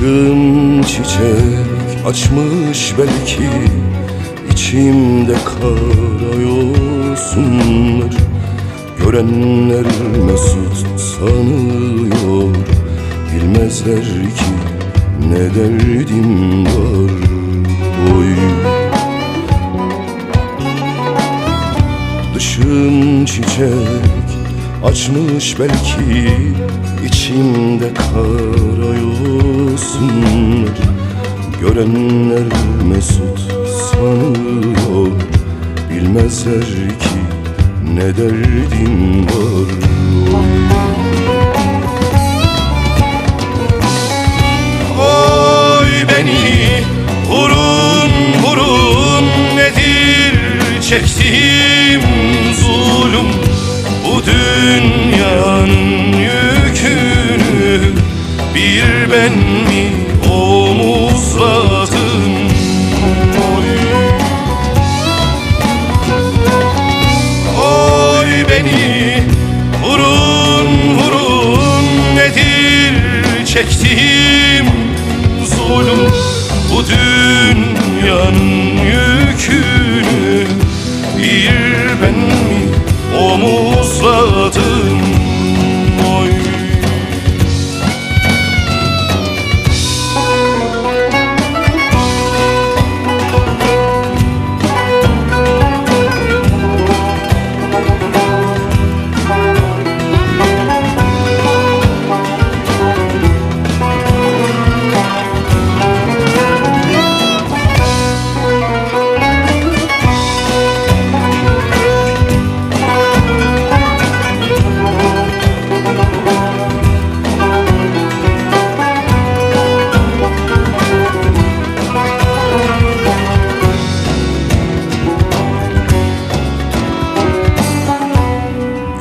Dışım çiçek açmış belki içimde kara yosunlar Görenler mesut sanıyor Bilmezler ki ne derdim var Oy Dışım çiçek açmış belki içimde kara yosunlar Görenler mesut sanıyor. Bilmezler ki ne derdim var çektiğim zulüm Bu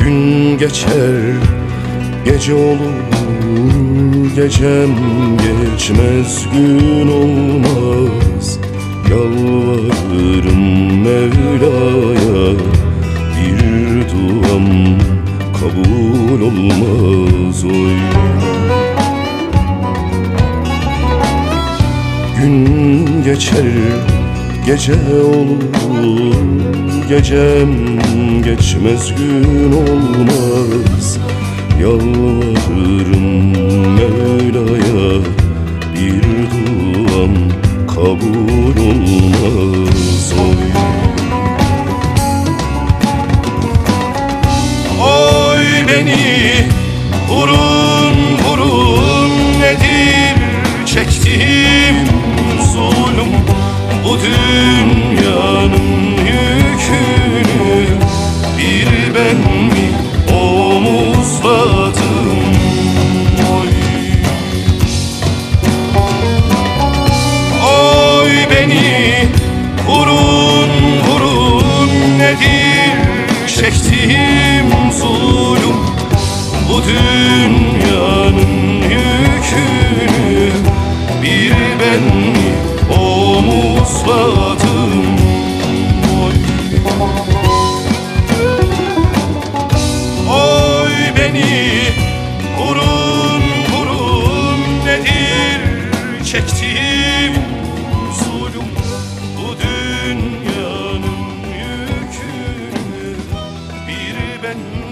Gün geçer, gece olur Gecem geçmez, gün olmaz. Yalvarırım Mevla'ya Bir duam kabul olmaz oy. Gün geçer, gece olur Gecem geçmez, gün olmaz Yalvarırım vurun vurun nedir? Çektiğim zulüm. Bu dünyanın yükünü bir ben omuzladım and